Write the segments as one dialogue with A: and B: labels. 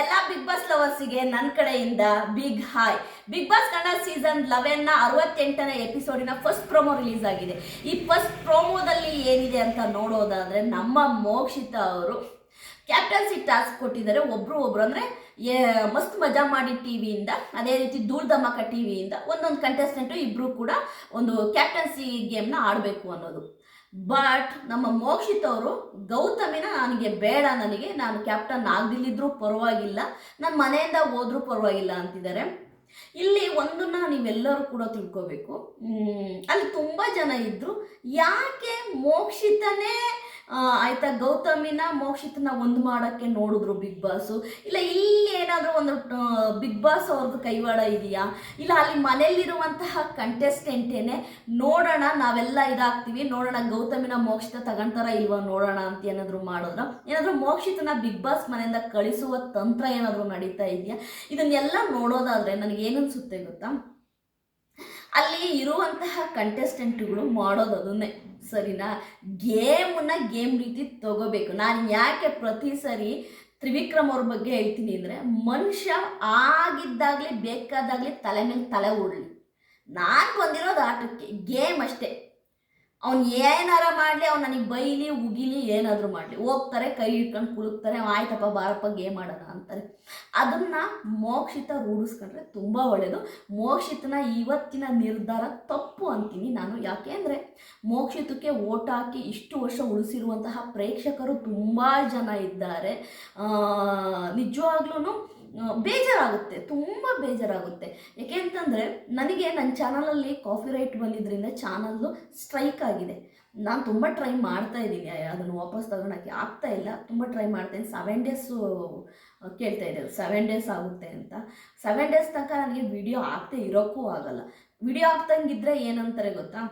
A: ಎಲ್ಲ big boss ಲವರ್ಸಿಗೆ ನನ್ನ ಕಡೆಯಿಂದ big hi big boss Kannada season ಲೆವೆನ್ನ ಅರವತ್ತೆಂಟನೇ ಎಪಿಸೋಡಿನ ಫಸ್ಟ್ ಪ್ರೋಮೋ ರಿಲೀಸ್ ಆಗಿದೆ. ಈ ಫಸ್ಟ್ ಪ್ರೋಮೋದಲ್ಲಿ ಏನಿದೆ ಅಂತ ನೋಡೋದಾದ್ರೆ ನಮ್ಮ ಮೋಕ್ಷಿತ ಅವರು ಕ್ಯಾಪ್ಟನ್ಸಿ ಟಾಸ್ಕ್ ಕೊಟ್ಟಿದ್ದಾರೆ. ಒಬ್ರು ಒಬ್ರು ಅಂದರೆ ಮಸ್ತ್ ಮಜಾ ಮಾಡಿ ಟಿವಿಯಿಂದ ಅದೇ ರೀತಿ ದೂರ್ದಮಕ ಟಿವಿಯಿಂದ ಒಂದೊಂದು ಕಂಟೆಸ್ಟೆಂಟು ಇಬ್ಬರು ಕೂಡ ಒಂದು ಕ್ಯಾಪ್ಟನ್ಸಿ ಗೇಮ್ನ ಆಡಬೇಕು ಅನ್ನೋದು. ಬಟ್ ನಮ್ಮ ಮೋಕ್ಷಿತ್ ಅವರು ಗೌತಮಿನ ನನಗೆ ಬೇಡ, ನನಗೆ ನಾನು ಕ್ಯಾಪ್ಟನ್ ಆಗದಿಲ್ಲಿದ್ರೂ ಪರವಾಗಿಲ್ಲ ನನ್ನ ಮನೆಯಿಂದ ಹೋದ್ರೂ ಪರವಾಗಿಲ್ಲ ಅಂತಿದ್ದಾರೆ. ಇಲ್ಲಿ ಒಂದನ್ನ ನೀವೆಲ್ಲರೂ ಕೂಡ ತಿಳ್ಕೋಬೇಕು. ಅಲ್ಲಿ ತುಂಬ ಜನ ಇದ್ದರು ಯಾಕೆ ಮೋಕ್ಷಿತನೇ ಆಯ್ತಾ, ಗೌತಮಿನ ಮೋಕ್ಷಿತನ ಒಂದು ಮಾಡೋಕ್ಕೆ ನೋಡಿದ್ರು ಬಿಗ್ ಬಾಸು. ಇಲ್ಲ, ಇಲ್ಲಿ ಏನಾದರೂ ಒಂದು ಬಿಗ್ ಬಾಸ್ ಅವ್ರದ್ದು ಕೈವಾಡ ಇದೆಯಾ? ಇಲ್ಲ, ಅಲ್ಲಿ ಮನೆಯಲ್ಲಿರುವಂತಹ ಕಂಟೆಸ್ಟೆಂಟೇನೆ ನೋಡೋಣ, ನಾವೆಲ್ಲ ಇದಾಗ್ತೀವಿ, ನೋಡೋಣ, ಗೌತಮಿನ ಮೋಕ್ಷಿತ ತಗೊಂತಾರ ಇಲ್ವಾ, ನೋಡೋಣ ಅಂತ ಏನಾದರೂ ಮಾಡಿದ್ರ? ಏನಾದರೂ ಮೋಕ್ಷಿತನ ಬಿಗ್ ಬಾಸ್ ಮನೆಯಿಂದ ಕಳಿಸುವ ತಂತ್ರ ಏನಾದರೂ ನಡೀತಾ ಇದೆಯಾ? ಇದನ್ನೆಲ್ಲ ನೋಡೋದಾದ್ರೆ ನನಗೆ ಏನನ್ಸುತ್ತೆ ಗೊತ್ತಾ? ಅಲ್ಲಿ ಇರುವಂತಹ ಕಂಟೆಸ್ಟೆಂಟ್ಗಳು ಮಾಡೋದು ಅದನ್ನೇ. ಸರಿನಾ? ಗೇಮನ್ನ ಗೇಮ್ ರೀತಿ ತಗೋಬೇಕು. ನಾನು ಯಾಕೆ ಪ್ರತಿ ಸರಿ ತ್ರಿವಿಕ್ರಮ್ ಅವ್ರ ಬಗ್ಗೆ ಹೇಳ್ತೀನಿ ಅಂದರೆ, ಮನುಷ್ಯ ಆಗಿದ್ದಾಗಲಿ ಬೇಕಾದಾಗಲಿ ತಲೆ ಮೇಲೆ ತಲೆ ಓಡಲಿ ನಾನು ಬಂದಿರೋದು ಆಟಕ್ಕೆ, ಗೇಮ್ ಅಷ್ಟೇ. ಅವ್ನು ಏನಾರ ಮಾಡಲಿ, ಅವ್ನು ನನಗೆ ಬೈಲಿ, ಉಗಿಲಿ, ಏನಾದರೂ ಮಾಡಲಿ. ಹೋಗ್ತಾರೆ, ಕೈ ಇಟ್ಕೊಂಡು ಕುಲುಕ್ತಾರೆ ಆಯ್ತಪ್ಪ, ಬಾರಪ್ಪ, ಗೇಮ್ ಮಾಡೋಣ ಅಂತಾರೆ. ಅದನ್ನು ಮೋಕ್ಷಿತ ರೂಢಿಸ್ಕೊಂಡ್ರೆ ತುಂಬ ಒಳ್ಳೆಯದು ಮೋಕ್ಷಿತನ ಇವತ್ತಿನ ನಿರ್ಧಾರ ತಪ್ಪು ಅಂತೀನಿ ನಾನು. ಯಾಕೆಂದರೆ ಮೋಕ್ಷಿತಕ್ಕೆ ಓಟ್ ಹಾಕಿ ಇಷ್ಟು ವರ್ಷ ಉಳಿಸಿರುವಂತಹ ಪ್ರೇಕ್ಷಕರು ತುಂಬ ಜನ ಇದ್ದಾರೆ. ನಿಜವಾಗ್ಲೂ ಬೇಜಾರಾಗುತ್ತೆ, ತುಂಬ ಬೇಜಾರಾಗುತ್ತೆ. ಯಾಕೆ ಅಂತಂದರೆ ನನಗೆ ನನ್ನ ಚಾನಲಲ್ಲಿ ಕಾಫಿ ರೈಟ್ ಬಂದಿದ್ದರಿಂದ ಚಾನಲ್ಲು ಸ್ಟ್ರೈಕ್ ಆಗಿದೆ. ನಾನು ತುಂಬ ಟ್ರೈ ಮಾಡ್ತಾ ಇದ್ದೀನಿ ಅದನ್ನು ವಾಪಸ್ ತಗೊಳಕ್ಕೆ ಆಗ್ತಾ ಇಲ್ಲ. ತುಂಬ ಟ್ರೈ ಮಾಡ್ತೇನೆ. ಸೆವೆನ್ ಡೇಸು ಕೇಳ್ತಾ ಇದ್ದೆ ಸೆವೆನ್ ಡೇಸ್ ಆಗುತ್ತೆ ಅಂತ. ಸೆವೆನ್ ಡೇಸ್ ತನಕ ನನಗೆ ವಿಡಿಯೋ ಆಗ್ತೇ ಇರೋಕ್ಕೂ ಆಗಲ್ಲ. ವಿಡಿಯೋ ಆಗ್ತಂಗಿದ್ರೆ ಏನಂತಾರೆ ಗೊತ್ತಾ?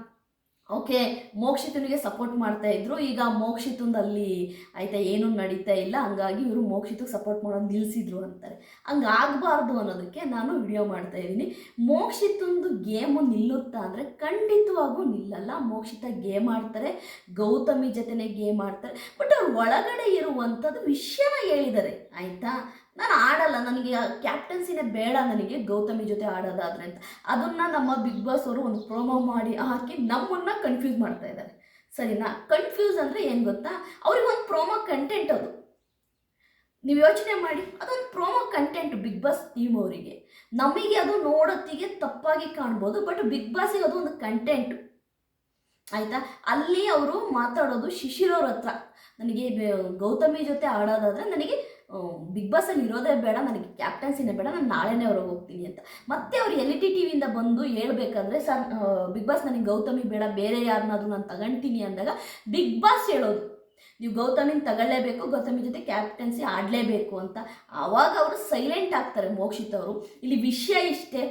A: ಓಕೆ, ಮೋಕ್ಷಿತನಿಗೆ ಸಪೋರ್ಟ್ ಮಾಡ್ತಾ ಇದ್ರು. ಈಗ ಮೋಕ್ಷಿತನಲ್ಲಿ ಆಯ್ತಾ, ಏನೂ ನಡೀತಾ ಇಲ್ಲ. ಹಂಗಾಗಿ ಇವರು ಮೋಕ್ಷಿತಕ್ಕೆ ಸಪೋರ್ಟ್ ಮಾಡೋದು ನಿಲ್ಲಿಸಿದ್ರು ಅಂತಾರೆ. ಹಂಗಾಗಬಾರ್ದು ಅನ್ನೋದಕ್ಕೆ ನಾನು ವಿಡಿಯೋ ಮಾಡ್ತಾ ಇದ್ದೀನಿ. ಮೋಕ್ಷಿತಂದು ಗೇಮು ನಿಲ್ಲುತ್ತಾ ಅಂದರೆ ಖಂಡಿತವಾಗೂ ನಿಲ್ಲಲ್ಲ. ಮೋಕ್ಷಿತ ಗೇಮ್ ಆಡ್ತಾರೆ, ಗೌತಮಿ ಜೊತೆನೇ ಗೇಮ್ ಆಡ್ತಾರೆ. ಬಟ್ ಅವ್ರ ಒಳಗಡೆ ಇರುವಂಥದ್ದು ವಿಷಯನ ಹೇಳಿದ್ದಾರೆ. ಆಯಿತಾ? ನಾನು ಆಡಲ್ಲ, ನನಗೆ ಕ್ಯಾಪ್ಟನ್ಸಿನೇ ಬೇಡ, ನನಗೆ ಗೌತಮಿ ಜೊತೆ ಆಡೋದಾದ್ರೆ ಅಂತ. ಅದನ್ನು ನಮ್ಮ ಬಿಗ್ ಬಾಸ್ ಅವರು ಒಂದು ಪ್ರೋಮೋ ಮಾಡಿ ಹಾಕಿ ನಮ್ಮನ್ನು ಕನ್ಫ್ಯೂಸ್ ಮಾಡ್ತಾ ಇದ್ದಾರೆ. ಸರಿನಾ? ಕನ್ಫ್ಯೂಸ್ ಅಂದರೆ ಏನು ಗೊತ್ತಾ? ಅವ್ರಿಗೆ ಒಂದು ಪ್ರೋಮೋ ಕಂಟೆಂಟ್ ಅದು. ನೀವು ಯೋಚನೆ ಮಾಡಿ, ಅದೊಂದು promo content big boss team ಅವರಿಗೆ. ನಮಗೆ ಅದು ನೋಡೋತ್ತಿಗೆ ತಪ್ಪಾಗಿ ಕಾಣ್ಬೋದು ಬಟ್ ಬಿಗ್ ಬಾಸಿಗೆ ಅದು ಒಂದು ಕಂಟೆಂಟ್ ಆಯಿತಾ? ಅಲ್ಲಿ ಅವರು ಮಾತಾಡೋದು ಶಿಶಿರೋರ ಹತ್ರ. ನನಗೆ ಗೌತಮಿ ಜೊತೆ ಆಡೋದಾದರೆ ನನಗೆ ಬಿಗ್ ಬಾಸಲ್ಲಿ ಇರೋದೇ ಬೇಡ, ನನಗೆ ಕ್ಯಾಪ್ಟನ್ಸಿನೇ ಬೇಡ, ನಾನು ನಾಳೆನೇ ಹೊರಗೆ ಹೋಗ್ತೀನಿ ಅಂತ. ಮತ್ತೆ ಅವ್ರು ಎಲ್ ಟಿ ಟಿ ವಿಯಿಂದ ಬಂದು ಹೇಳ್ಬೇಕಂದ್ರೆ, ಸರ್ ಬಿಗ್ ಬಾಸ್ ನನಗೆ ಗೌತಮಿ ಬೇಡ, ಬೇರೆ ಯಾರನ್ನಾದ್ರೂ ನಾನು ತಗೊಂತೀನಿ ಅಂದಾಗ ಬಿಗ್ ಬಾಸ್ ಹೇಳೋದು, ನೀವು ಗೌತಮಿನ ತಗೊಳ್ಳೇಬೇಕು, ಗೌತಮಿ ಜೊತೆ ಕ್ಯಾಪ್ಟನ್ಸಿ ಆಡಲೇಬೇಕು ಅಂತ. ಆವಾಗ ಅವರು ಸೈಲೆಂಟ್ ಆಗ್ತಾರೆ, ಮೋಕ್ಷಿತ್ ಅವರು. ಇಲ್ಲಿ ವಿಷಯ ಇಷ್ಟೇ.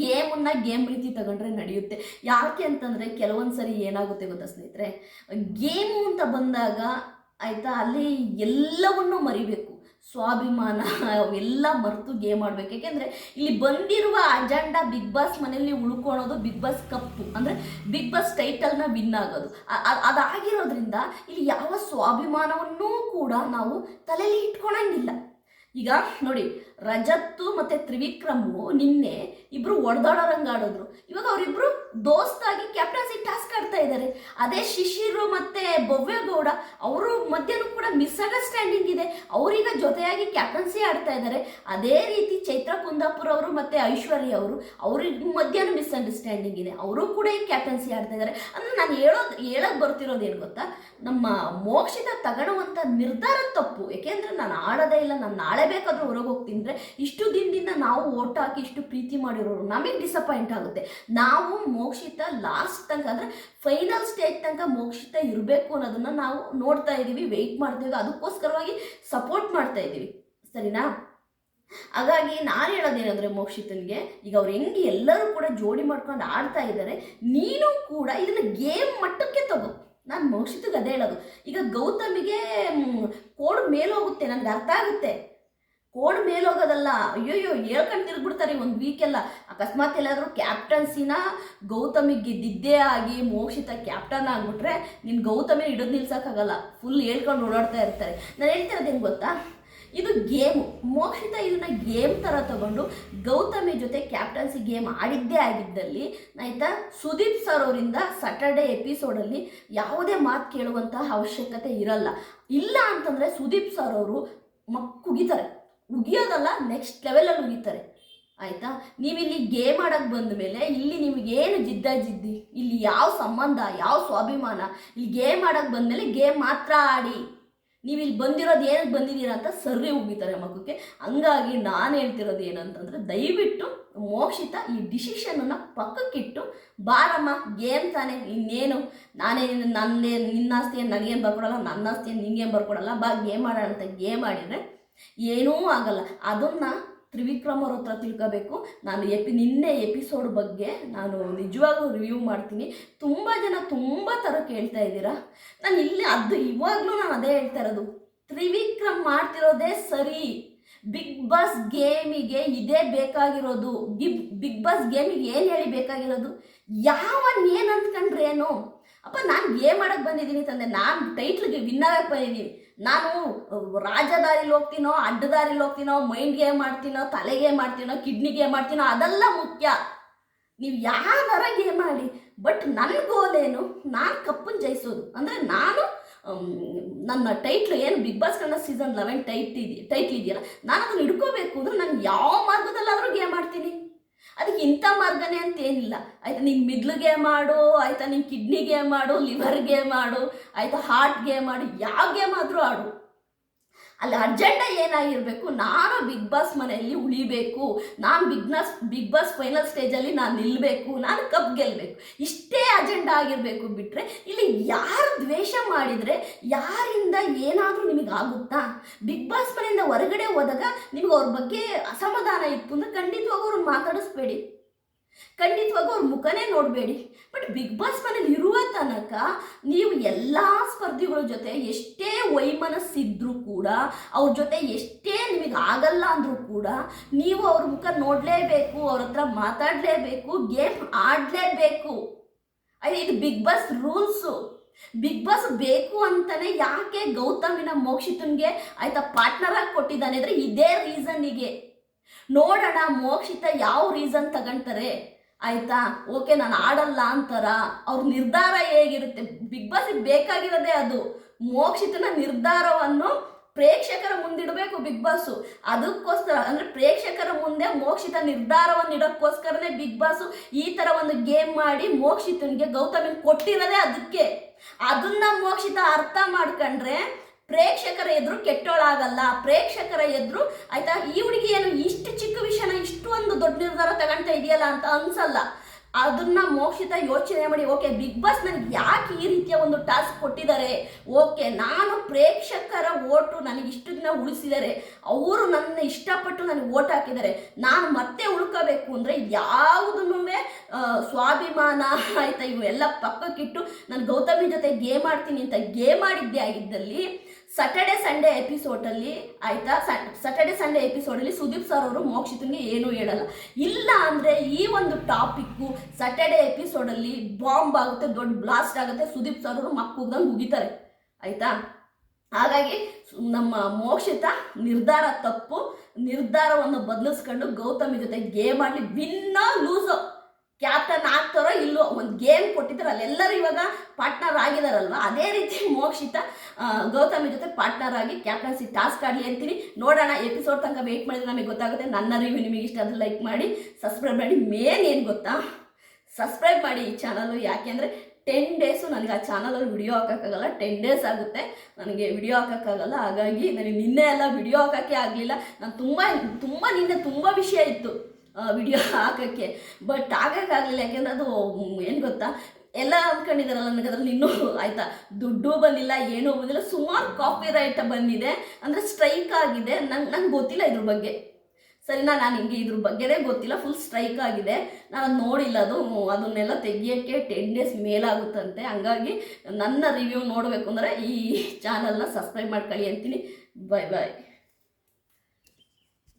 A: ಗೇಮನ್ನ ಗೇಮ್ ರೀತಿ ತಗೊಂಡ್ರೆ ನಡೆಯುತ್ತೆ. ಯಾಕೆ ಅಂತಂದರೆ ಕೆಲವೊಂದು ಸರಿ ಏನಾಗುತ್ತೆ ಗೊತ್ತಾ ಸ್ನೇಹಿತರೆ? ಗೇಮು ಅಂತ ಬಂದಾಗ ಆಯಿತಾ? ಅಲ್ಲಿ ಎಲ್ಲವನ್ನು ಮರಿಬೇಕು. ಸ್ವಾಭಿಮಾನ ಅವೆಲ್ಲ ಮರೆತು ಗೇಮ್ ಆಡ್ಬೇಕು. ಯಾಕೆಂದರೆ ಇಲ್ಲಿ ಬಂದಿರುವ ಅಜೆಂಡಾ ಬಿಗ್ ಬಾಸ್ ಮನೆಯಲ್ಲಿ ಉಳ್ಕೊಳೋದು ಬಿಗ್ ಬಾಸ್ ಕಪ್ಪು. ಅಂದರೆ ಬಿಗ್ ಬಾಸ್ ಟೈಟಲ್ನ ವಿನ್ ಆಗೋದು. ಅದಾಗಿರೋದ್ರಿಂದ ಇಲ್ಲಿ ಯಾವ ಸ್ವಾಭಿಮಾನವನ್ನೂ ಕೂಡ ನಾವು ತಲೆಯಲ್ಲಿ ಇಟ್ಕೊಳಂಗಿಲ್ಲ. ಈಗ ನೋಡಿ, ರಜತ್ತು ಮತ್ತು ತ್ರಿವಿಕ್ರಮು ನಿನ್ನೆ ಇಬ್ಬರು ಒಡೆದಾಡೋರಂಗೆ ಆಡಿದ್ರು. ಇವಾಗ ಅವರಿಬ್ರು ದೋಸ್ತಾಗಿ ಕ್ಯಾಪ್ಟನ್ಸಿ ಟಾಸ್ಕ್ ಆಡ್ತಾ ಇದ್ದಾರೆ ಅದೇ ಶಿಶಿರು ಮತ್ತು ಭವ್ಯಗೌಡ ಅವರು ಮಧ್ಯನೂ ಕೂಡ ಮಿಸ್ಅಂಡರ್ಸ್ಟ್ಯಾಂಡಿಂಗ್ ಇದೆ. ಅವರೀಗ ಜೊತೆಯಾಗಿ ಕ್ಯಾಪ್ಟನ್ಸಿ ಆಡ್ತಾ ಇದ್ದಾರೆ ಅದೇ ರೀತಿ ಚೈತ್ರ ಕುಂದಾಪುರ ಅವರು ಮತ್ತೆ ಐಶ್ವರ್ಯ ಅವರು, ಅವ್ರಿಗೆ ಮಧ್ಯನೂ ಮಿಸ್ಅಂಡರ್ಸ್ಟ್ಯಾಂಡಿಂಗ್ ಇದೆ. ಅವರು ಕೂಡ ಈಗ ಕ್ಯಾಪ್ಟನ್ಸಿ ಆಡ್ತಾ ಇದ್ದಾರೆ ಅಂದ್ರೆ ನಾನು ಹೇಳೋದು, ಹೇಳಕ್ ಬರ್ತಿರೋದು ಏನು ಗೊತ್ತಾ? ನಮ್ಮ ಮೋಕ್ಷಿತ ತಗೊಳ್ಳುವಂಥ ನಿರ್ಧಾರ ತಪ್ಪು. ಯಾಕೆಂದರೆ ನಾನು ಆಡೋದೇ ಇಲ್ಲ, ನಾನು ನಾಳೆ ಬೇಕಾದರೂ ಹೊರಗೆ ಹೋಗ್ತೀನಿ ಇಷ್ಟು ದಿನದಿಂದ ನಾವು ಓಟ್ ಹಾಕಿ ಇಷ್ಟು ಪ್ರೀತಿ ಮಾಡಿರೋರು ನಮಗೆ ಡಿಸಪಾಯಿಂಟ್ ಆಗುತ್ತೆ. ನಾವು ಮೋಕ್ಷಿತ ಲಾಸ್ಟ್ ತನಕ ಅಂದರೆ ಫೈನಲ್ ಸ್ಟೇಜ್ ತನಕ ಮೋಕ್ಷಿತ ಇರಬೇಕು ಅನ್ನೋದನ್ನು ನಾವು ನೋಡ್ತಾ ಇದ್ದೀವಿ ವೆಯ್ಟ್ ಮಾಡ್ತೀವಿ ಅದಕ್ಕೋಸ್ಕರವಾಗಿ ಸಪೋರ್ಟ್ ಮಾಡ್ತಾ ಇದ್ದೀವಿ ಸರಿನಾ? ಹಾಗಾಗಿ ನಾನು ಹೇಳೋದೇನಂದ್ರೆ ಮೋಕ್ಷಿತನಿಗೆ, ಈಗ ಅವ್ರು ಹೆಂಗೆ ಎಲ್ಲರೂ ಕೂಡ ಜೋಡಿ ಮಾಡ್ಕೊಂಡು ಆಡ್ತಾ ಇದ್ದಾರೆ ನೀನು ಕೂಡ ಇದನ್ನು ಗೇಮ್ ಮಟ್ಟಕ್ಕೆ ತಗೋ. ನಾನು ಮೋಕ್ಷಿತಗೆ ಅದೇ ಹೇಳೋದು. ಈಗ ಗೌತಮಿಗೆ ಕೋಡ್ ಮೇಲೋಗುತ್ತೆ ನನಗೆ ಅರ್ಥ ಆಗುತ್ತೆ. ಕೋಡ್ ಮೇಲೆ ಹೋಗೋದಲ್ಲ ಅಯ್ಯೋಯ್ಯೋ, ಹೇಳ್ಕೊಂಡು ತಿರ್ಗ್ಬಿಡ್ತಾರೆ ಒಂದು ವೀಕೆಲ್ಲ ಅಕಸ್ಮಾತ್ ಎಲ್ಲಾದರೂ ಕ್ಯಾಪ್ಟನ್ಸಿನ ಗೌತಮಿಗೆ ಗೆದ್ದಿದ್ದೇ ಆಗಿ ಮೋಕ್ಷಿತ ಕ್ಯಾಪ್ಟನ್ ಆಗ್ಬಿಟ್ರೆ ನಿನ್ನ ಗೌತಮಿ ಹಿಡಿದು ನಿಲ್ಸೋಕ್ಕಾಗಲ್ಲ. ಫುಲ್ ಹೇಳ್ಕೊಂಡು ಓಡಾಡ್ತಾ ಇರ್ತಾರೆ. ನಾನು ಹೇಳ್ತಿರೋದು ಹೆಂಗೆ ಗೊತ್ತಾ? ಇದು ಗೇಮು. ಮೋಕ್ಷಿತ ಇದನ್ನ ಗೇಮ್ ಥರ ತಗೊಂಡು ಗೌತಮಿ ಜೊತೆ ಕ್ಯಾಪ್ಟನ್ಸಿ ಗೇಮ್ ಆಡಿದ್ದೇ ಆಗಿದ್ದಲ್ಲಿ ಆಯಿತಾ, ಸುದೀಪ್ ಸರ್ ಅವರಿಂದ ಸ್ಯಾಟರ್ಡೆ ಎಪಿಸೋಡಲ್ಲಿ ಯಾವುದೇ ಮಾತು ಕೇಳುವಂತಹ ಅವಶ್ಯಕತೆ ಇರಲ್ಲ. ಇಲ್ಲ ಅಂತಂದರೆ ಸುದೀಪ್ ಸರ್ ಅವರು ಮಕ್ ಉಗಿತಾರೆ ಉಗಿಯೋದಲ್ಲ ನೆಕ್ಸ್ಟ್ ಲೆವೆಲಲ್ಲಿ ಉಗಿತಾರೆ. ಆಯಿತಾ, ನೀವಿಲ್ಲಿ ಗೇಮ್ ಆಡೋಕ್ಕೆ ಬಂದ ಮೇಲೆ ಇಲ್ಲಿ ನಿಮಗೇನು ಜಿದ್ದ ಜಿದ್ದಿ? ಇಲ್ಲಿ ಯಾವ ಸಂಬಂಧ, ಯಾವ ಸ್ವಾಭಿಮಾನ? ಇಲ್ಲಿ ಗೇಮ್ ಆಡೋಕ್ಕೆ ಬಂದಮೇಲೆ ಗೇಮ್ ಮಾತ್ರ ಆಡಿ. ನೀವು ಇಲ್ಲಿ ಬಂದಿರೋದು ಏನಕ್ಕೆ ಬಂದಿದ್ದೀರಾ ಅಂತ ಸರ್ರಿ ಹೋಗಿತಾರೆ ಮಕ್ಕಕ್ಕೆ ಹಂಗಾಗಿ ನಾನು ಹೇಳ್ತಿರೋದು ಏನಂತಂದರೆ ದಯವಿಟ್ಟು ಮೋಕ್ಷಿತ ಈ ಡಿಸಿಷನನ್ನು ಪಕ್ಕಕ್ಕಿಟ್ಟು, ಬಾರಮ್ಮ, ಗೇಮ್ ತಾನೇ, ಇನ್ನೇನು? ನಾನೇ ನನ್ನೇ ನಿನ್ನ ಆಸ್ತಿಯನ್ನು ನನಗೇನು ಬರ್ಕೊಡಲ್ಲ, ನನ್ನ ಆಸ್ತಿಯನ್ನು ನಿಂಗೇನು ಬರ್ಕೊಡಲ್ಲ, ಬಾ ಗೇಮ್ ಆಡೋಣ ಅಂತ ಗೇಮ್ ಆಡಿದರೆ ಏನೂ ಆಗಲ್ಲ. ಅದನ್ನು ತ್ರಿವಿಕ್ರಮ್ ಅವ್ರ ಹತ್ರ ತಿಳ್ಕೋಬೇಕು. ನಾನು ಎಪಿ, ನಿನ್ನೆ ಎಪಿಸೋಡ್ ಬಗ್ಗೆ ನಾನು ನಿಜವಾಗ್ಲೂ ರಿವ್ಯೂ ಮಾಡ್ತೀನಿ. ತುಂಬ ಜನ ತುಂಬ ಥರ ಕೇಳ್ತಾ ಇದ್ದೀರಾ? ನಾನು ಇಲ್ಲಿ ಅದು ಇವಾಗಲೂ ನಾನು ಅದೇ ಹೇಳ್ತಾ ಇರೋದು. ತ್ರಿವಿಕ್ರಮ್ ಮಾಡ್ತಿರೋದೇ ಸರಿ. ಬಿಗ್ ಬಾಸ್ ಗೇಮಿಗೆ ಇದೇ ಬೇಕಾಗಿರೋದು. ಬಿಗ್ ಬಿಗ್ ಬಾಸ್ ಗೇಮಿಗೆ ಏನು ಹೇಳಿ ಬೇಕಾಗಿರೋದು? ಯಾವ ಏನು ಅಂದ್ಕೊಂಡ್ರೇನು? ಅಪ್ಪ, ನಾನು ಗೇಮ್ ಮಾಡೋಕ್ಕೆ ಬಂದಿದ್ದೀನಿ ತಂದೆ. ನಾನು ಟೈಟ್ಲಿಗೆ ವಿನ್ ಆಗಕ್ಕೆ ಬಂದಿದ್ದೀನಿ. ನಾನು ರಾಜದಾರಿಲಿ ಹೋಗ್ತೀನೋ, ಅಡ್ಡದಾರಿಲಿ ಹೋಗ್ತೀನೋ ಮೈಂಡ್ ಗೇಮ್ ಮಾಡ್ತೀನೋ, ತಲೆಗೆ ಮಾಡ್ತೀನೋ ಕಿಡ್ನಿಗೆ ಮಾಡ್ತೀನೋ, ಅದೆಲ್ಲ ಮುಖ್ಯ. ನೀವು ಯಾವ್ದಾರ ಗೇಮ್ ಮಾಡಿ ಬಟ್ ನನ್ನ ಗೋಲ್ ಏನು, ನಾನು ಕಪ್ಪನ್ನು ಜಯಿಸೋದು. ಅಂದರೆ ನಾನು ನನ್ನ ಟೈಟ್ಲ್ ಏನು big boss Kannada season eleven title ಇದೆ ಟೈಟ್ಲ್ ಇದೆಯಲ್ಲ, ನಾನು ಅದನ್ನು ಹಿಡ್ಕೋಬೇಕು. ಅಂದ್ರೆ ನಾನು ಯಾವ ಮಾರ್ಗದಲ್ಲಾದರೂ ಗೇಮ್ ಮಾಡ್ತೀನಿ ಅದಕ್ಕೆ ಇಂಥ ಮಾರ್ಗನೇ ಅಂತ ಏನಿಲ್ಲ. ಆಯ್ತಾ, ನೀನು ಮಿದ್ಲಿಗೆ ಮಾಡು, ಆಯ್ತಾ, ನೀನು ಕಿಡ್ನಿಗೆ ಮಾಡು, ಲಿವರ್ಗೆ ಮಾಡು, ಆಯ್ತಾ, ಹಾರ್ಟ್ಗೆ ಮಾಡು ಯಾವ ಗೇಮ್ ಆದರೂ ಆಡು. ಅಲ್ಲಿ ಅರ್ಜೆಂಡ ಏನಾಗಿರಬೇಕು? ನಾನು ಬಿಗ್ ಬಾಸ್ ಮನೆಯಲ್ಲಿ ಉಳಿಬೇಕು. ನಾನು big boss big boss final ಸ್ಟೇಜಲ್ಲಿ ನಾನು ನಿಲ್ಲಬೇಕು ನಾನು ಕಪ್ ಗೆಲ್ಲಬೇಕು ಇಷ್ಟೇ ಅಜೆಂಡ ಆಗಿರಬೇಕು ಬಿಟ್ಟರೆ ಇಲ್ಲಿ ಯಾರು ದ್ವೇಷ ಮಾಡಿದರೆ ಯಾರಿಂದ ಏನಾದರೂ ನಿಮಗೆ ಆಗುತ್ತಾ? ಬಿಗ್ ಬಾಸ್ ಮನೆಯಿಂದ ಹೊರಗಡೆ ಹೋದಾಗ ನಿಮಗೆ ಅವ್ರ ಬಗ್ಗೆ ಅಸಮಾಧಾನ ಇತ್ತು ಅಂದರೆ ಖಂಡಿತವಾಗೂ ಅವ್ರನ್ನ ಮಾತಾಡಿಸ್ಬೇಡಿ. ಖಂಡಿತವಾಗೂ ಅವ್ರ ಮುಖನೇ ನೋಡಬೇಡಿ. ಬಟ್ ಬಿಗ್ ಬಾಸ್ ಮನೇಲಿ ಇರುವ ತನಕ ನೀವು ಎಲ್ಲ ಸ್ಪರ್ಧಿಗಳ ಜೊತೆ ಎಷ್ಟೇ ವೈಮನಸ್ಸಿದ್ರೂ ಕೂಡ, ಅವ್ರ ಜೊತೆ ಎಷ್ಟೇ ನಿಮಗೆ ಆಗಲ್ಲ ಅಂದರೂ ಕೂಡ ನೀವು ಅವ್ರ ಮುಖ ನೋಡಲೇಬೇಕು, ಅವ್ರ ಹತ್ರ ಮಾತಾಡಲೇಬೇಕು, ಗೇಮ್ ಆಡಲೇಬೇಕು. ಇದು big boss rules. Big boss ಬೇಕು ಅಂತಾನೆ ಯಾಕೆ ಗೌತಮಿನ ಮೋಕ್ಷಿತನ್ಗೆ ಆಯ್ತಾ ಪಾರ್ಟ್ನರ್ ಆಗಿ ಕೊಟ್ಟಿದ್ದಾನೆ ಅಂದರೆ ಇದೇ ರೀಸನ್ನಿಗೆ ನೋಡೋಣ, ಮೋಕ್ಷಿತ ಯಾವ ರೀಸನ್ ತಗೊಂತಾರೆ? ಆಯ್ತಾ? ಓಕೆ, ನಾನು ಆಡಲ್ಲ ಅಂತಾರ. ಅವ್ರ ನಿರ್ಧಾರ ಹೇಗಿರುತ್ತೆ? ಬಿಗ್ ಬಾಸಿಗೆ ಬೇಕಾಗಿರೋದೇ ಅದು. ಮೋಕ್ಷಿತನ ನಿರ್ಧಾರವನ್ನು ಪ್ರೇಕ್ಷಕರ ಮುಂದಿಡಬೇಕು ಬಿಗ್ ಬಾಸು ಅದಕ್ಕೋಸ್ಕರ, ಅಂದರೆ ಪ್ರೇಕ್ಷಕರ ಮುಂದೆ ಮೋಕ್ಷಿತ ನಿರ್ಧಾರವನ್ನು ಇಡಕ್ಕೋಸ್ಕರನೇ ಬಿಗ್ ಬಾಸು ಈ ಥರ ಒಂದು ಗೇಮ್ ಮಾಡಿ ಮೋಕ್ಷಿತನಿಗೆ ಗೌತಮಿಗೆ ಕೊಟ್ಟಿರೋದೇ ಅದಕ್ಕೆ. ಅದನ್ನ ಮೋಕ್ಷಿತ ಅರ್ಥ ಮಾಡ್ಕೊಂಡ್ರೆ ಪ್ರೇಕ್ಷಕರ ಎದುರು ಕೆಟ್ಟೋಳಾಗಲ್ಲ. ಪ್ರೇಕ್ಷಕರ ಎದುರು ಆಯ್ತಾ, ಈ ಹುಡುಗಿ ಏನು ಇಷ್ಟು ಚಿಕ್ಕ ವಿಷಯನ ಇಷ್ಟು ಒಂದು ದೊಡ್ಡ ನಿರ್ಧಾರ ತಗೊಳ್ತಾ ಇದೆಯಲ್ಲ ಅಂತ ಅನ್ಸಲ್ಲ. ಅದನ್ನ ಮೋಕ್ಷಿತ ಯೋಚನೆ ಮಾಡಿ, ಓಕೆ, ಬಿಗ್ ಬಾಸ್ ನನಗೆ ಯಾಕೆ ಈ ರೀತಿಯ ಒಂದು ಟಾಸ್ಕ್ ಕೊಟ್ಟಿದ್ದಾರೆ? ಓಕೆ, ನಾನು ಪ್ರೇಕ್ಷಕರ ಓಟು ನನಗೆ ಇಷ್ಟು ದಿನ ಉಳಿಸಿದ್ದಾರೆ ಅವರು ನನ್ನ ಇಷ್ಟಪಟ್ಟು ನನಗೆ ಓಟ್ ಹಾಕಿದ್ದಾರೆ ನಾನು ಮತ್ತೆ ಉಳ್ಕೋಬೇಕು ಅಂದರೆ ಯಾವುದನ್ನೂ ಸ್ವಾಭಿಮಾನ, ಆಯ್ತಾ, ಇವೆಲ್ಲ ಪಕ್ಕಕ್ಕಿಟ್ಟು ನಾನು ಗೌತಮಿ ಜೊತೆ ಗೇಮ್ ಆಡ್ತೀನಿ ಅಂತ ಗೇಮ್ ಆಡಿದ್ದೆ ಆಗಿದ್ದಲ್ಲಿ ಸಟರ್ಡೆ ಸಂಡೇ ಎಪಿಸೋಡಲ್ಲಿ ಆಯಿತಾ? ಸಟರ್ಡೆ ಸಂಡೇ ಎಪಿಸೋಡಲ್ಲಿ ಸುದೀಪ್ ಸರ್ ಅವರು ಮೋಕ್ಷಿತನಿಗೆ ಏನೂ ಹೇಳಲ್ಲ. ಇಲ್ಲ ಅಂದರೆ ಈ ಒಂದು ಟಾಪಿಕ್ಕು ಸಟರ್ಡೆ ಎಪಿಸೋಡಲ್ಲಿ ಬಾಂಬ್ ಆಗುತ್ತೆ, ದೊಡ್ಡ ಬ್ಲಾಸ್ಟ್ ಆಗುತ್ತೆ, ಸುದೀಪ್ ಸರ್ ಅವರು ಮಕ್ಕಳದಂಗೆ ಮುಗಿತಾರೆ. ಆಯಿತಾ? ಹಾಗಾಗಿ ನಮ್ಮ ಮೋಕ್ಷಿತ ನಿರ್ಧಾರ ತಪ್ಪು, ನಿರ್ಧಾರವನ್ನು ಬದಲಿಸ್ಕೊಂಡು ಗೌತಮಿ ಜೊತೆ ಗೇಮ್ ಆಡಲಿ ವಿನ್ನೋ ಲೂಸೋ ಕ್ಯಾಪ್ಟನ್ ಆಗ್ತಾರೋ ಇಲ್ಲೋ ಒಂದು ಕೊಟ್ಟಿದ್ರು, ಅಲ್ಲೆಲ್ಲರೂ ಇವಾಗ ಪಾರ್ಟ್ನರ್ ಆಗಿದಾರಲ್ವ? ಅದೇ ರೀತಿ ಮೋಕ್ಷಿತ ಗೌತಮಿ ಜೊತೆ ಪಾರ್ಟ್ನರ್ ಆಗಿ ಕ್ಯಾಪ್ಟನ್ಸಿ ಟಾಸ್ಕ್ ಆಡಲಿ ಅಂತೀನಿ. ನೋಡೋಣ ಎಪಿಸೋಡ್ ತನಕ ವೆಯ್ಟ್ ಮಾಡಿದ್ರೆ ನಮಗೆ ಗೊತ್ತಾಗುತ್ತೆ. ನನ್ನ ರಿವ್ಯೂ ನಿಮಗೆ ಇಷ್ಟ ಆದರೆ ಲೈಕ್ ಮಾಡಿ ಸಬ್ಸ್ಕ್ರೈಬ್ ಮಾಡಿ. ಮೇನ್ ಏನು ಗೊತ್ತಾ? ಸಬ್ಸ್ಕ್ರೈಬ್ ಮಾಡಿ ಈ ಚಾನಲು ಯಾಕೆಂದರೆ ಟೆನ್ ಡೇಸು ನನಗೆ ಆ ಚಾನಲಲ್ಲಿ ವಿಡಿಯೋ ಹಾಕೋಕ್ಕಾಗಲ್ಲ. ಟೆನ್ ಡೇಸ್ ಆಗುತ್ತೆ. ನನಗೆ ವಿಡಿಯೋ ಹಾಕೋಕ್ಕಾಗಲ್ಲ. ಹಾಗಾಗಿ ನನಗೆ ನಿನ್ನೆ ಎಲ್ಲ ವಿಡಿಯೋ ಹಾಕೋಕ್ಕೆ ಆಗಲಿಲ್ಲ. ನಾನು ತುಂಬ ತುಂಬ ನಿನ್ನೆ ತುಂಬ ವಿಷಯ ಇತ್ತು. ವಿಡಿಯೋ ಹಾಕೋಕ್ಕೆ. ಬಟ್ ಹಾಕೋಕ್ಕಾಗಲಿಲ್ಲ ಯಾಕೆಂದರೆ ಅದು ಏನು ಗೊತ್ತಾ? ಎಲ್ಲ ಅಂದ್ಕೊಂಡಿದ್ದಾರಲ್ಲ ನನಗೆ ಅದ್ರಲ್ಲಿ ಇನ್ನೂ, ಆಯಿತಾ? ದುಡ್ಡು ಬಂದಿಲ್ಲ, ಏನೂ ಬಂದಿಲ್ಲ, ಸುಮಾರು ಕಾಪಿ ರೈಟ್ ಬಂದಿದೆ. ಅಂದರೆ ಸ್ಟ್ರೈಕ್ ಆಗಿದೆ. ನಂಗೆ ನಂಗೆ ಗೊತ್ತಿಲ್ಲ ಇದ್ರ ಬಗ್ಗೆ. ಸರಿನಾ, ನಾನು ಹಿಂಗೆ ಇದ್ರ ಬಗ್ಗೆನೇ ಗೊತ್ತಿಲ್ಲ ಫುಲ್ ಸ್ಟ್ರೈಕ್ ಆಗಿದೆ. ನಾನು ಅದು ನೋಡಿಲ್ಲ, ಅದು ಅದನ್ನೆಲ್ಲ ತೆಗಿಯೋಕ್ಕೆ ಟೆನ್ ಡೇಸ್ ಮೇಲಾಗುತ್ತಂತೆ. ಹಂಗಾಗಿ ನನ್ನ ರಿವ್ಯೂ ನೋಡಬೇಕು ಅಂದರೆ ಈ ಚಾನಲ್ನ ಸಬ್ಸ್ಕ್ರೈಬ್ ಮಾಡ್ಕೊಳ್ಳಿ ಅಂತೀನಿ. ಬಾಯ್ ಬಾಯ್